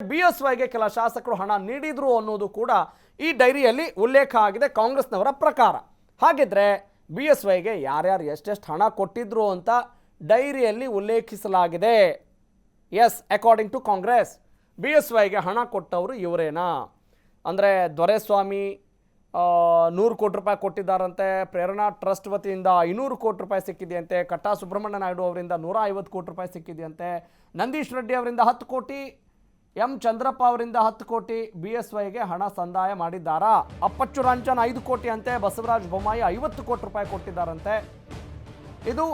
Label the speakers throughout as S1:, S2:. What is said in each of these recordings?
S1: B S ವೈಗೆ ಕೆಲ ಶಾಸಕರು ಹಣ ನೀಡಿದ್ರು ಅನ್ನೋದು ಕೂಡ ಈ ಡೈರಿಯಲ್ಲಿ ಉಲ್ಲೇಖ ಆಗಿದೆ ಕಾಂಗ್ರೆಸ್ನವರ ಪ್ರಕಾರ. ಹಾಗಿದ್ರೆ ಬಿ ಎಸ್ ವೈಗೆ ಯಾರ್ಯಾರು ಎಷ್ಟೆಷ್ಟು ಹಣ ಕೊಟ್ಟಿದ್ರು ಅಂತ ಡೈರಿಯಲ್ಲಿ ಉಲ್ಲೇಖಿಸಲಾಗಿದೆ. As according to Congress B S ವೈಗೆ ಹಣ ಕೊಟ್ಟವರು ಇವರೇನಾ? ಅಂದರೆ ದೊರೆಸ್ವಾಮಿ ನೂರು ಕೋಟಿ ರೂಪಾಯಿ ಕೊಟ್ಟಿದ್ದಾರಂತೆ, ಪ್ರೇರಣಾ ಟ್ರಸ್ಟ್ ವತಿಯಿಂದ ಐನೂರು ಕೋಟಿ ರೂಪಾಯಿ ಸಿಕ್ಕಿದೆಯಂತೆ, ಕಟ್ಟಾ ಸುಬ್ರಹ್ಮಣ್ಯ ನಾಯ್ಡು ಅವರಿಂದ ನೂರ ಐವತ್ತು ಕೋಟಿ ರೂಪಾಯಿ ಸಿಕ್ಕಿದೆಯಂತೆ, ನಂದೀಶ್ ರೆಡ್ಡಿ ಅವರಿಂದ ಹತ್ತು ಕೋಟಿ ಎಂ ಚಂದ್ರಪ್ಪ ಅವರಿಂದ ಹತ್ತು ಕೋಟಿ ಬಿ ಎಸ್ ವೈಗೆ ಹಣ ಸಂದಾಯ ಮಾಡಿದ್ದಾರಾ? ಅಪ್ಪಚ್ಚು ರಂಜನ್ ಐದು ಕೋಟಿ ಅಂತೆ, ಬಸವರಾಜ ಬೊಮ್ಮಾಯಿ ಐವತ್ತು ಕೋಟಿ ರೂಪಾಯಿ ಕೊಟ್ಟಿದ್ದಾರಂತೆ. ಇದು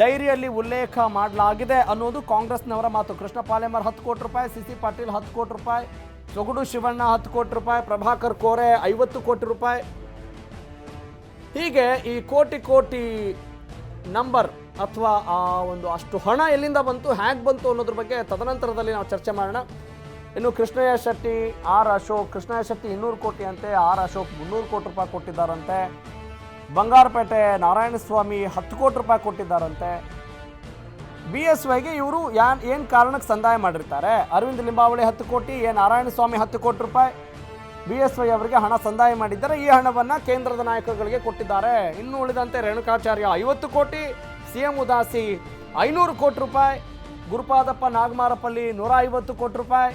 S1: ಡೈರಿಯಲ್ಲಿ ಉಲ್ಲೇಖ ಮಾಡಲಾಗಿದೆ ಅನ್ನೋದು ಕಾಂಗ್ರೆಸ್ನವರ ಮಾತು. ಕೃಷ್ಣ ಪಾಲೆಮರ್ ಹತ್ತು ಕೋಟಿ ರೂಪಾಯಿ, ಸಿ ಸಿ ಪಾಟೀಲ್ ಹತ್ತು ಕೋಟಿ ರೂಪಾಯಿ, ಸೊಗಡು ಶಿವಣ್ಣ ಹತ್ತು ಕೋಟಿ ರೂಪಾಯಿ, ಪ್ರಭಾಕರ್ ಕೋರೆ ಐವತ್ತು ಕೋಟಿ ರೂಪಾಯಿ. ಹೀಗೆ ಈ ಕೋಟಿ ಕೋಟಿ ನಂಬರ್ ಅಥವಾ ಆ ಒಂದು ಅಷ್ಟು ಹಣ ಎಲ್ಲಿಂದ ಬಂತು ಹ್ಯಾಕ್ ಬಂತು ಅನ್ನೋದ್ರ ಬಗ್ಗೆ ತದನಂತರದಲ್ಲಿ ನಾವು ಚರ್ಚೆ ಮಾಡೋಣ. ಇನ್ನು ಕೃಷ್ಣಯ್ಯ ಶೆಟ್ಟಿ, ಆರ್ ಅಶೋಕ್, ಕೃಷ್ಣಯ್ಯ ಶೆಟ್ಟಿ ಇನ್ನೂರು ಕೋಟಿ ಅಂತೆ, ಆರ್ ಅಶೋಕ್ ಮುನ್ನೂರು ಕೋಟಿ ರೂಪಾಯಿ ಕೊಟ್ಟಿದ್ದಾರಂತೆ. ಬಂಗಾರಪೇಟೆ ನಾರಾಯಣಸ್ವಾಮಿ ಹತ್ತು ಕೋಟಿ ರೂಪಾಯಿ ಕೊಟ್ಟಿದ್ದಾರಂತೆ. ಬಿ ಎಸ್ ವೈಗೆ ಇವರು ಯಾ ಏನು ಕಾರಣಕ್ಕೆ ಸಂದಾಯ ಮಾಡಿರ್ತಾರೆ? ಅರವಿಂದ್ ಲಿಂಬಾವಳಿ ಹತ್ತು ಕೋಟಿ, ಎ ನಾರಾಯಣಸ್ವಾಮಿ ಹತ್ತು ಕೋಟಿ ರೂಪಾಯಿ. ಬಿ ಎಸ್ ವೈ ಅವರಿಗೆ ಹಣ ಸಂದಾಯ ಮಾಡಿದ್ದಾರೆ. ಈ ಹಣವನ್ನು ಕೇಂದ್ರದ ನಾಯಕರುಗಳಿಗೆ ಕೊಟ್ಟಿದ್ದಾರೆ. ಇನ್ನು ಉಳಿದಂತೆ ರೇಣುಕಾಚಾರ್ಯ ಐವತ್ತು ಕೋಟಿ ಸಿ ಎಂ ಉದಾಸಿ ಐನೂರು ಕೋಟಿ ರೂಪಾಯಿ, ಗುರುಪಾದಪ್ಪ ನಾಗಮಾರಪಲ್ಲಿ ನೂರ ಐವತ್ತು ಕೋಟಿ ರೂಪಾಯಿ.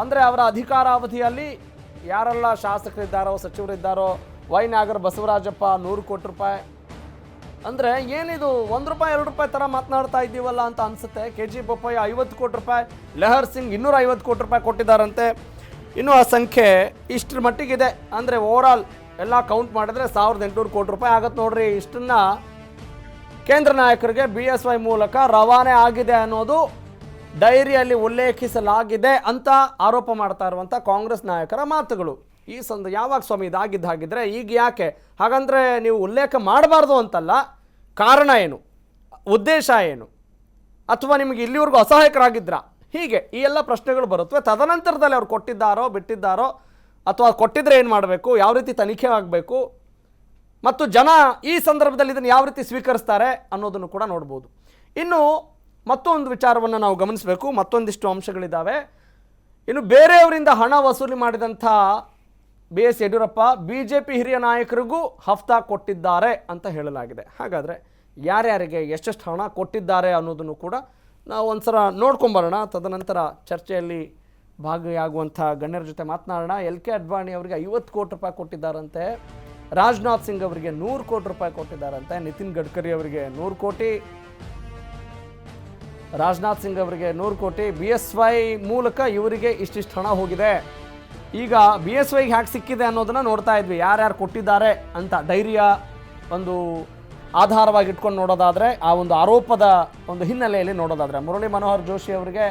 S1: ಅಂದರೆ ಅವರ ಅಧಿಕಾರಾವಧಿಯಲ್ಲಿ ಯಾರೆಲ್ಲ ಶಾಸಕರಿದ್ದಾರೋ, ಸಚಿವರಿದ್ದಾರೋ, ವೈ ನಾಗರ್ ಬಸವರಾಜಪ್ಪ ನೂರು ಕೋಟಿ ರೂಪಾಯಿ. ಅಂದರೆ ಏನಿದು, ಒಂದು ರೂಪಾಯಿ, ಎರಡು ರೂಪಾಯಿ ಥರ ಮಾತನಾಡ್ತಾ ಇದ್ದೀವಲ್ಲ ಅಂತ ಅನಿಸುತ್ತೆ. ಕೆ ಜಿ ಬೊಪ್ಪಯ್ಯ ಐವತ್ತು ಕೋಟಿ ರೂಪಾಯಿ, ಲೆಹರ್ ಸಿಂಗ್ ಇನ್ನೂರ ಐವತ್ತು ಕೋಟಿ ರೂಪಾಯಿ ಕೊಟ್ಟಿದ್ದಾರಂತೆ. ಇನ್ನು ಆ ಸಂಖ್ಯೆ ಇಷ್ಟರ ಮಟ್ಟಿಗಿದೆ. ಅಂದರೆ ಓವರಾಲ್ ಎಲ್ಲ ಕೌಂಟ್ ಮಾಡಿದ್ರೆ ಸಾವಿರದ ಎಂಟುನೂರು ಕೋಟಿ ರೂಪಾಯಿ ಆಗತ್ತೆ ನೋಡ್ರಿ. ಇಷ್ಟನ್ನ ಕೇಂದ್ರ ನಾಯಕರಿಗೆ ಬಿ ಎಸ್ ವೈ ಮೂಲಕ ರವಾನೆ ಆಗಿದೆ ಅನ್ನೋದು ಡೈರಿಯಲ್ಲಿ ಉಲ್ಲೇಖಿಸಲಾಗಿದೆ ಅಂತ ಆರೋಪ ಮಾಡ್ತಾ ಇರುವಂಥ ಕಾಂಗ್ರೆಸ್ ನಾಯಕರ ಮಾತುಗಳು. ಈ ಸಂದ ಯಾವಾಗ ಸ್ವಾಮಿ ಇದಾಗಿದ್ದು ಹಾಗಿದ್ರೆ ಈಗ ಯಾಕೆ? ಹಾಗಂದ್ರೆ ನೀವು ಉಲ್ಲೇಖ ಮಾಡಬಾರ್ದು ಅಂತಲ್ಲ. ಕಾರಣ ಏನು? ಉದ್ದೇಶ ಏನು? ಅಥವಾ ನಿಮಗೆ ಇಲ್ಲಿವರೆಗೂ ಅಸಹಾಯಕರಾಗಿದ್ರಾ? ಹೀಗೆ ಈ ಎಲ್ಲ ಪ್ರಶ್ನೆಗಳು ಬರುತ್ತವೆ ತದನಂತರದಲ್ಲಿ ಅವ್ರು ಕೊಟ್ಟಿದ್ದಾರೋ, ಬಿಟ್ಟಿದ್ದಾರೋ, ಅಥವಾ ಕೊಟ್ಟಿದ್ರೆ ಏನು ಮಾಡಬೇಕು? ಯಾವ ರೀತಿ ತನಿಖೆ ಆಗಬೇಕು? ಮತ್ತು ಜನ ಈ ಸಂದರ್ಭದಲ್ಲಿ ಇದನ್ನು ಯಾವ ರೀತಿ ಸ್ವೀಕರಿಸ್ತಾರೆ ಅನ್ನೋದನ್ನು ಕೂಡ ನೋಡ್ಬೋದು. ಇನ್ನು ಮತ್ತೊಂದು ವಿಚಾರವನ್ನು ನಾವು ಗಮನಿಸಬೇಕು. ಮತ್ತೊಂದಿಷ್ಟು ಅಂಶಗಳಿದ್ದಾವೆ. ಇನ್ನು ಬೇರೆಯವರಿಂದ ಹಣ ವಸೂಲಿ ಮಾಡಿದಂಥ B S Yediyurappa B J P ಹಿರಿಯ ನಾಯಕರಿಗೂ ಹಫ್ತಾ ಕೊಟ್ಟಿದ್ದಾರೆ ಅಂತ ಹೇಳಲಾಗಿದೆ. ಹಾಗಾದರೆ ಯಾರ್ಯಾರಿಗೆ ಎಷ್ಟೆಷ್ಟು ಹಣ ಕೊಟ್ಟಿದ್ದಾರೆ ಅನ್ನೋದನ್ನು ಕೂಡ ನಾವು ಒಂದ್ಸಲ ನೋಡ್ಕೊಂಬರೋಣ. ತದನಂತರ ಚರ್ಚೆಯಲ್ಲಿ ಭಾಗಿಯಾಗುವಂಥ ಗಣ್ಯರ ಜೊತೆ ಮಾತನಾಡೋಣ. ಎಲ್ ಕೆ ಅಡ್ವಾಣಿ ಅವರಿಗೆ ಐವತ್ತು ಕೋಟಿ ರೂಪಾಯಿ ಕೊಟ್ಟಿದ್ದಾರಂತೆ. ರಾಜನಾಥ್ ಸಿಂಗ್ ಅವರಿಗೆ ನೂರು ಕೋಟಿ ರೂಪಾಯಿ ಕೊಟ್ಟಿದ್ದಾರಂತೆ. ನಿತಿನ್ ಗಡ್ಕರಿ ಅವರಿಗೆ ನೂರು ಕೋಟಿ. ರಾಜನಾಥ್ ಸಿಂಗ್ ಅವರಿಗೆ ನೂರು ಕೋಟಿ. ಬಿ ಎಸ್ ವೈ ಮೂಲಕ ಇವರಿಗೆ ಇಷ್ಟಿಷ್ಟು ಹಣ ಹೋಗಿದೆ. ಈಗ ಬಿ ಎಸ್ ವೈಗೆ ಹ್ಯಾಕ್ ಸಿಕ್ಕಿದೆ ಅನ್ನೋದನ್ನ ನೋಡ್ತಾ ಇದ್ವಿ. ಯಾರ್ಯಾರು ಕೊಟ್ಟಿದ್ದಾರೆ ಅಂತ ಡೈರಿಯ ಒಂದು ಆಧಾರವಾಗಿ ಇಟ್ಕೊಂಡು ನೋಡೋದಾದರೆ, ಆ ಒಂದು ಆರೋಪದ ಒಂದು ಹಿನ್ನೆಲೆಯಲ್ಲಿ ನೋಡೋದಾದರೆ, ಮುರಳಿ ಮನೋಹರ್ ಜೋಶಿ ಅವರಿಗೆ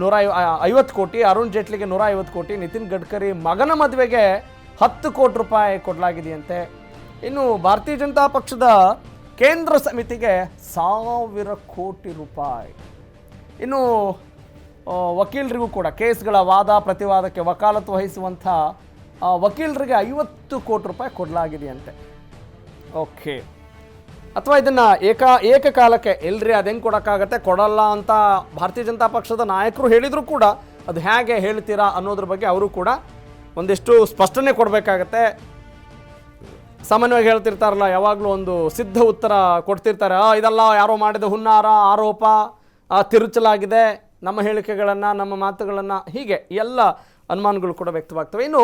S1: ನೂರ ಐವ ಐವತ್ತು ಕೋಟಿ, ಅರುಣ್ ಜೇಟ್ಲಿಗೆ ನೂರ ಐವತ್ತು ಕೋಟಿ, ನಿತಿನ್ ಗಡ್ಕರಿ ಮಗನ ಮದುವೆಗೆ ಹತ್ತು ಕೋಟಿ ರೂಪಾಯಿ ಕೊಡಲಾಗಿದೆಯಂತೆ. ಇನ್ನು ಭಾರತೀಯ ಜನತಾ ಪಕ್ಷದ ಕೇಂದ್ರ ಸಮಿತಿಗೆ ಸಾವಿರ ಕೋಟಿ ರೂಪಾಯಿ. ಇನ್ನು ವಕೀಲರಿಗೂ ಕೂಡ, ಕೇಸ್ಗಳ ವಾದ, ಪ್ರತಿವಾದಕ್ಕೆ ವಕಾಲತ್ತು ವಹಿಸುವಂಥ ವಕೀಲರಿಗೆ ಐವತ್ತು ಕೋಟಿ ರೂಪಾಯಿ ಕೊಡಲಾಗಿದೆಯಂತೆ. ಓಕೆ. ಅಥವಾ ಇದನ್ನು ಏಕ, ಏಕಕಾಲಕ್ಕೆ ಎಲ್ರಿ ಅದು ಹೆಂಗೆ ಕೊಡೋಕ್ಕಾಗತ್ತೆ? ಕೊಡಲ್ಲ ಅಂತ ಭಾರತೀಯ ಜನತಾ ಪಕ್ಷದ ನಾಯಕರು ಹೇಳಿದರೂ ಕೂಡ, ಅದು ಹೇಗೆ ಹೇಳ್ತೀರಾ ಅನ್ನೋದ್ರ ಬಗ್ಗೆ ಅವರು ಕೂಡ ಒಂದಿಷ್ಟು ಸ್ಪಷ್ಟನೆ ಕೊಡಬೇಕಾಗತ್ತೆ. ಸಾಮಾನ್ಯವಾಗಿ ಹೇಳ್ತಿರ್ತಾರಲ್ಲ, ಯಾವಾಗಲೂ ಒಂದು ಸಿದ್ಧ ಉತ್ತರ ಕೊಡ್ತಿರ್ತಾರೆ. ಇದೆಲ್ಲ ಯಾರೋ ಮಾಡಿದ ಹುನ್ನಾರ, ಆರೋಪ ತಿರುಚಲಾಗಿದೆ. ನಮ್ಮ ಹೇಳಿಕೆಗಳನ್ನು, ನಮ್ಮ ಮಾತುಗಳನ್ನು, ಹೀಗೆ ಎಲ್ಲ ಅನುಮಾನಗಳು ಕೂಡ ವ್ಯಕ್ತವಾಗ್ತವೆ. ಇನ್ನು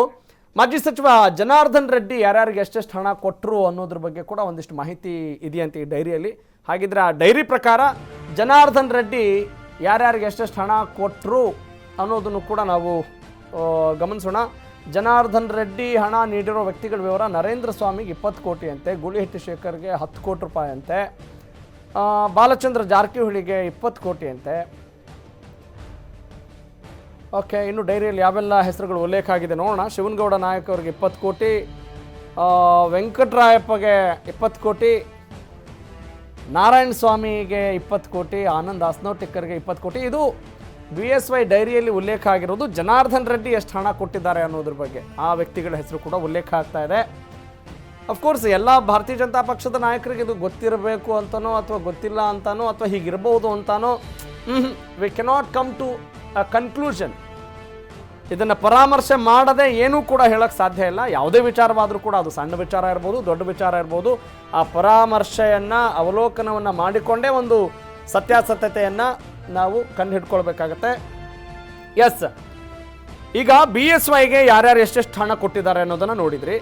S1: ಮಾಜಿ ಸಚಿವ ಜನಾರ್ದನ್ ರೆಡ್ಡಿ ಯಾರ್ಯಾರಿಗೆ ಎಷ್ಟೆಷ್ಟು ಹಣ ಕೊಟ್ಟರು ಅನ್ನೋದ್ರ ಬಗ್ಗೆ ಕೂಡ ಒಂದಿಷ್ಟು ಮಾಹಿತಿ ಇದೆಯಂತ ಈ ಡೈರಿಯಲ್ಲಿ. ಹಾಗಿದ್ರೆ ಆ ಡೈರಿ ಪ್ರಕಾರ ಜನಾರ್ದನ್ ರೆಡ್ಡಿ ಯಾರ್ಯಾರಿಗೆ ಎಷ್ಟೆಷ್ಟು ಹಣ ಕೊಟ್ಟರು ಅನ್ನೋದನ್ನು ಕೂಡ ನಾವು ಗಮನಿಸೋಣ. ಜನಾರ್ದನ್ ರೆಡ್ಡಿ ಹಣ ನೀಡಿರೋ ವ್ಯಕ್ತಿಗಳ ವಿವರ ನರೇಂದ್ರ ಸ್ವಾಮಿಗೆ ಇಪ್ಪತ್ತು ಕೋಟಿ ಅಂತೆ ಗೂಳಿಹಟ್ಟಿ ಶೇಖರ್ಗೆ ಹತ್ತು ಕೋಟಿ ರೂಪಾಯಿ ಅಂತೆ ಬಾಲಚಂದ್ರ ಜಾರಕಿಹೊಳಿಗೆ ಇಪ್ಪತ್ತು ಕೋಟಿ ಅಂತೆ ಓಕೆ, ಇನ್ನು ಡೈರಿಯಲ್ಲಿ ಯಾವೆಲ್ಲ ಹೆಸರುಗಳು ಉಲ್ಲೇಖ ಆಗಿದೆ ನೋಡೋಣ. ಶಿವನಗೌಡ ನಾಯಕ್ ಅವ್ರಿಗೆ ಇಪ್ಪತ್ತು ಕೋಟಿ ವೆಂಕಟರಾಯಪ್ಪಗೆ ಇಪ್ಪತ್ತು ಕೋಟಿ ನಾರಾಯಣ ಸ್ವಾಮಿಗೆ ಇಪ್ಪತ್ತು ಕೋಟಿ, ಆನಂದ್ ಅಸ್ನೋಟಿಕ್ಕರ್ಗೆ ಇಪ್ಪತ್ತು ಕೋಟಿ. ಇದು ಬಿ ಎಸ್ ವೈ ಡೈರಿಯಲ್ಲಿ ಉಲ್ಲೇಖ ಆಗಿರೋದು ಜನಾರ್ದನ್ ರೆಡ್ಡಿ ಎಷ್ಟು ಹಣ ಕೊಟ್ಟಿದ್ದಾರೆ ಅನ್ನೋದ್ರ ಬಗ್ಗೆ. ಆ ವ್ಯಕ್ತಿಗಳ ಹೆಸರು ಕೂಡ ಉಲ್ಲೇಖ ಆಗ್ತಾ ಇದೆ. ಅಫ್ಕೋರ್ಸ್ ಎಲ್ಲ ಭಾರತೀಯ ಜನತಾ ಪಕ್ಷದ ನಾಯಕರಿಗೆ ಇದು ಗೊತ್ತಿರಬೇಕು ಅಂತನೋ ಅಥವಾ ಗೊತ್ತಿಲ್ಲ ಅಂತಾನೋ ಅಥವಾ ಹೀಗಿರ್ಬೋದು ಅಂತಾನೋ we cannot come to a conclusion ಇದನ್ನು ಪರಾಮರ್ಶೆ ಮಾಡದೆ ಏನೂ ಕೂಡ ಹೇಳಕ್ಕೆ ಸಾಧ್ಯ ಇಲ್ಲ. ಯಾವುದೇ ವಿಚಾರವಾದರೂ ಕೂಡ ಅದು ಸಣ್ಣ ವಿಚಾರ ಇರ್ಬೋದು, ದೊಡ್ಡ ವಿಚಾರ ಇರ್ಬೋದು. ಆ ಪರಾಮರ್ಶೆಯನ್ನು, ಅವಲೋಕನವನ್ನು ಮಾಡಿಕೊಂಡೇ ಒಂದು ಸತ್ಯಾಸತ್ಯತೆಯನ್ನು ನಾವು ಕಂಡು ಹಿಡ್ಕೊಳ್ಬೇಕಾಗತ್ತೆ. ಎಸ್ ಈಗ ಬಿ ಎಸ್ ವೈಗೆ ಯಾರ್ಯಾರು ಎಷ್ಟೆಷ್ಟು ಹಣ ಕೊಟ್ಟಿದ್ದಾರೆ ಅನ್ನೋದನ್ನ ನೋಡಿದ್ರಿ.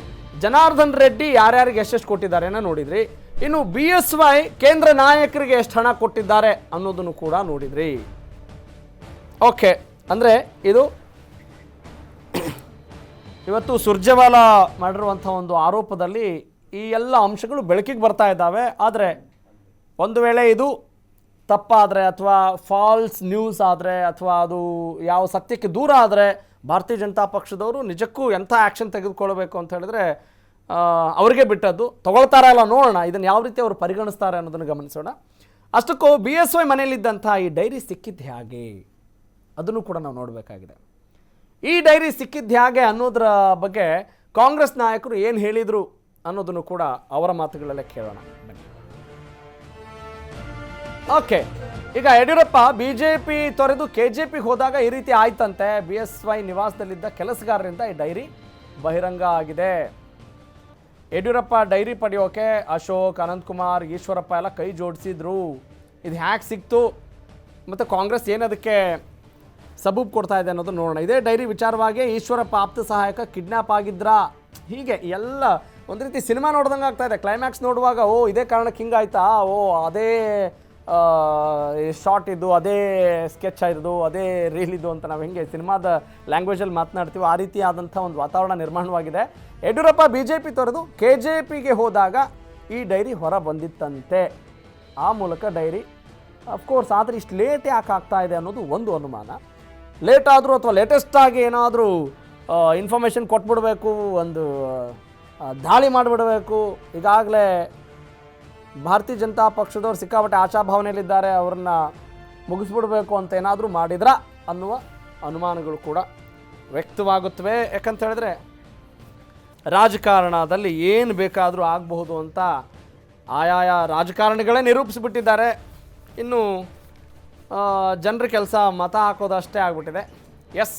S1: ಜನಾರ್ದನ್ ರೆಡ್ಡಿ ಯಾರ್ಯಾರಿಗೆ ಎಷ್ಟೆಷ್ಟು ಕೊಟ್ಟಿದ್ದಾರೆ ಅನ್ನೋ ನೋಡಿದ್ರಿ. ಇನ್ನು ಬಿ ಎಸ್ ವೈ ಕೇಂದ್ರ ನಾಯಕರಿಗೆ ಎಷ್ಟು ಹಣ ಕೊಟ್ಟಿದ್ದಾರೆ ಅನ್ನೋದನ್ನು ಕೂಡ ನೋಡಿದ್ರಿ. ಓಕೆ ಅಂದರೆ ಇದು ಇವತ್ತು ಸುರ್ಜೇವಾಲಾ ಮಾಡಿರುವಂಥ ಒಂದು ಆರೋಪದಲ್ಲಿ ಈ ಎಲ್ಲ ಅಂಶಗಳು ಬೆಳಕಿಗೆ ಬರ್ತಾ ಇದ್ದಾವೆ. ಆದರೆ ಒಂದು ವೇಳೆ ಇದು ತಪ್ಪಾದರೆ ಅಥವಾ ಫಾಲ್ಸ್ ನ್ಯೂಸ್ ಆದರೆ ಅಥವಾ ಅದು ಯಾವ ಸತ್ಯಕ್ಕೆ ದೂರ ಆದರೆ ಭಾರತೀಯ ಜನತಾ ಪಕ್ಷದವರು ನಿಜಕ್ಕೂ ಎಂಥ ಆ್ಯಕ್ಷನ್ ತೆಗೆದುಕೊಳ್ಬೇಕು ಅಂತ ಹೇಳಿದ್ರೆ ಅವರಿಗೆ ಬಿಟ್ಟದ್ದು. ತೊಗೊಳ್ತಾರ ಇಲ್ಲ ನೋಡೋಣ, ಇದನ್ನು ಯಾವ ರೀತಿ ಅವರು ಪರಿಗಣಿಸ್ತಾರೆ ಅನ್ನೋದನ್ನು ಗಮನಿಸೋಣ. ಅಷ್ಟಕ್ಕೂ ಬಿ ಎಸ್ ವೈ ಮನೆಯಲ್ಲಿದ್ದಂಥ ಈ ಡೈರಿ ಸಿಕ್ಕಿದ್ದು ಹೇಗೆ? ಅದನ್ನು ಕೂಡ ನಾವು ನೋಡಬೇಕಾಗಿದೆ. ಈ ಡೈರಿ ಸಿಕ್ಕಿದ್ದು ಹೇಗೆ ಅನ್ನೋದರ ಬಗ್ಗೆ ಕಾಂಗ್ರೆಸ್ ನಾಯಕರು ಏನು ಹೇಳಿದರು ಅನ್ನೋದನ್ನು ಕೂಡ ಅವರ ಮಾತುಗಳಲ್ಲೇ ಕೇಳೋಣ. ಬನ್ನಿ. ಓಕೆ, ಈಗ ಯಡಿಯೂರಪ್ಪ ಬಿ ಜೆ ಪಿ ತೊರೆದು ಕೆ ಜೆ ಪಿಗೆ ಹೋದಾಗ ಈ ರೀತಿ ಆಯ್ತಂತೆ. ಬಿ ಎಸ್ ವೈ ನಿವಾಸದಲ್ಲಿದ್ದ ಕೆಲಸಗಾರರಿಂದ ಈ ಡೈರಿ ಬಹಿರಂಗ ಆಗಿದೆ. ಯಡಿಯೂರಪ್ಪ ಡೈರಿ ಪಡೆಯೋಕೆ ಅಶೋಕ್, ಅನಂತಕುಮಾರ್, ಈಶ್ವರಪ್ಪ ಎಲ್ಲ ಕೈ ಜೋಡಿಸಿದ್ರು. ಇದು ಹ್ಯಾಕ್ ಸಿಕ್ತು. ಮತ್ತು ಕಾಂಗ್ರೆಸ್ ಏನದಕ್ಕೆ ಸಬೂಬ್ ಕೊಡ್ತಾ ಇದೆ ಅನ್ನೋದು ನೋಡೋಣ. ಇದೇ ಡೈರಿ ವಿಚಾರವಾಗಿ ಈಶ್ವರಪ್ಪ ಆಪ್ತ ಸಹಾಯಕ ಕಿಡ್ನ್ಯಾಪ್ ಆಗಿದ್ರಾ? ಹೀಗೆ ಎಲ್ಲ ಒಂದು ರೀತಿ ಸಿನಿಮಾ ನೋಡ್ದಂಗೆ ಆಗ್ತಾ ಇದೆ. ಕ್ಲೈಮ್ಯಾಕ್ಸ್ ನೋಡುವಾಗ, ಓ, ಇದೇ ಕಾರಣಕ್ಕೆ ಹಿಂಗಾಯ್ತಾ? ಓ, ಅದೇ ಶಾರ್ಟ್ ಇದ್ದು ಅದೇ ಸ್ಕೆಚ್ ಇದು ಅದೇ ರೀಲ್ ಇದ್ದು ಅಂತ ನಾವು ಹೆಂಗೆ ಸಿನಿಮಾದ ಲ್ಯಾಂಗ್ವೇಜಲ್ಲಿ ಮಾತನಾಡ್ತೀವೋ ಆ ರೀತಿಯಾದಂಥ ಒಂದು ವಾತಾವರಣ ನಿರ್ಮಾಣವಾಗಿದೆ. ಯಡಿಯೂರಪ್ಪ ಬಿ ಜೆ ಪಿ ತೊರೆದು ಕೆ ಜೆ ಪಿಗೆ ಹೋದಾಗ ಈ ಡೈರಿ ಹೊರ ಬಂದಿತ್ತಂತೆ. ಆ ಮೂಲಕ ಡೈರಿ ಅಫ್ಕೋರ್ಸ್ ಆದರೆ ಇಷ್ಟು ಲೇಟ್ ಯಾಕೆ ಆಗ್ತಾ ಇದೆ ಅನ್ನೋದು ಒಂದು ಅನುಮಾನ. ಲೇಟ್ ಆದರೂ ಅಥವಾ ಲೇಟೆಸ್ಟಾಗಿ ಏನಾದರೂ ಇನ್ಫಾರ್ಮೇಷನ್ ಕೊಟ್ಬಿಡಬೇಕು, ಒಂದು ದಾಳಿ ಮಾಡಿಬಿಡಬೇಕು, ಈಗಾಗಲೇ ಭಾರತೀಯ ಜನತಾ ಪಕ್ಷದವ್ರು ಸಿಕ್ಕಾಪಟ್ಟೆ ಆಶಾಭಾವನೆಯಲ್ಲಿದ್ದಾರೆ, ಅವ್ರನ್ನ ಮುಗಿಸ್ಬಿಡ್ಬೇಕು ಅಂತ ಏನಾದರೂ ಮಾಡಿದ್ರ ಅನ್ನುವ ಅನುಮಾನಗಳು ಕೂಡ ವ್ಯಕ್ತವಾಗುತ್ತವೆ. ಯಾಕಂತ ಹೇಳಿದ್ರೆ ರಾಜಕಾರಣದಲ್ಲಿ ಏನು ಬೇಕಾದರೂ ಆಗಬಹುದು ಅಂತ ಆಯಾಯ ರಾಜಕಾರಣಿಗಳೇ ನಿರೂಪಿಸಿಬಿಟ್ಟಿದ್ದಾರೆ. ಇನ್ನು ಜನರ ಕೆಲಸ ಮತ ಹಾಕೋದಷ್ಟೇ ಆಗಿಬಿಟ್ಟಿದೆ. ಎಸ್